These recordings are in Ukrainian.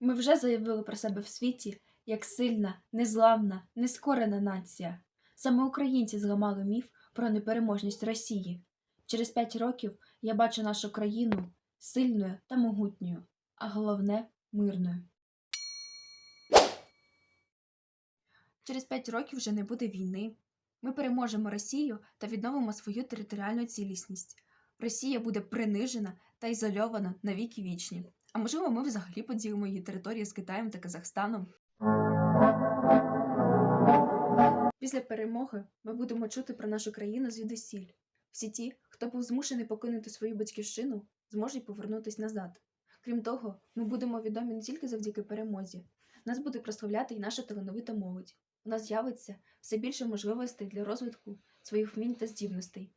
Ми вже заявили про себе в світі як сильна, незламна, нескорена нація. Саме українці зламали міф про непереможність Росії. Через п'ять років я бачу нашу країну сильною та могутньою, а головне мирною. Через п'ять років вже не буде війни. Ми переможемо Росію та відновимо свою територіальну цілісність. Росія буде принижена та ізольована на віки вічні. А можливо, ми взагалі поділимо її території з Китаєм та Казахстаном. Після перемоги ми будемо чути про нашу країну звідусіль. Всі ті, хто був змушений покинути свою батьківщину, зможуть повернутися назад. Крім того, ми будемо відомі не тільки завдяки перемозі. Нас буде прославляти і наша талановита молодь. У нас з'явиться все більше можливостей для розвитку своїх вмінь та здібностей.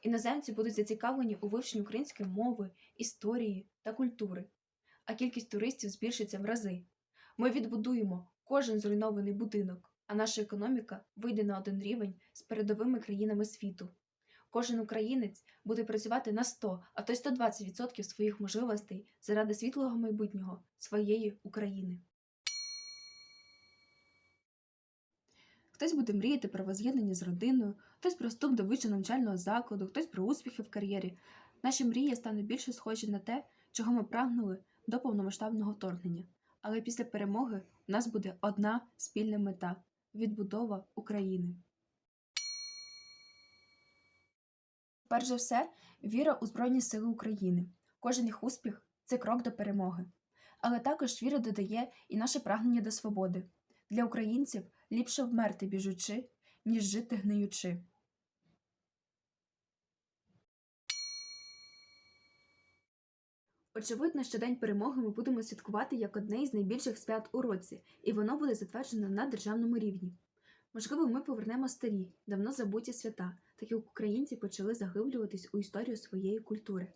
Іноземці будуть зацікавлені у вивченні української мови, історії та культури, а кількість туристів збільшиться в рази. Ми відбудуємо кожен зруйнований будинок, а наша економіка вийде на один рівень з передовими країнами світу. Кожен українець буде працювати на 100, а то й 120% своїх можливостей заради світлого майбутнього своєї України. Хтось буде мріяти про воз'єднання з родиною, хтось про вступ до вищого навчального закладу, хтось про успіхи в кар'єрі. Наші мрії стануть більше схожі на те, чого ми прагнули до повномасштабного вторгнення. Але після перемоги у нас буде одна спільна мета відбудова України. Перш за все, віра у Збройні Сили України. Кожен їх успіх це крок до перемоги. Але також віра додає і наше прагнення до свободи. Для українців ліпше вмерти біжучи, ніж жити гниючи. Очевидно, що День перемоги ми будемо святкувати як одне із найбільших свят у році, і воно буде затверджено на державному рівні. Можливо, ми повернемо старі, давно забуті свята, так як українці почали заглиблюватись у історію своєї культури.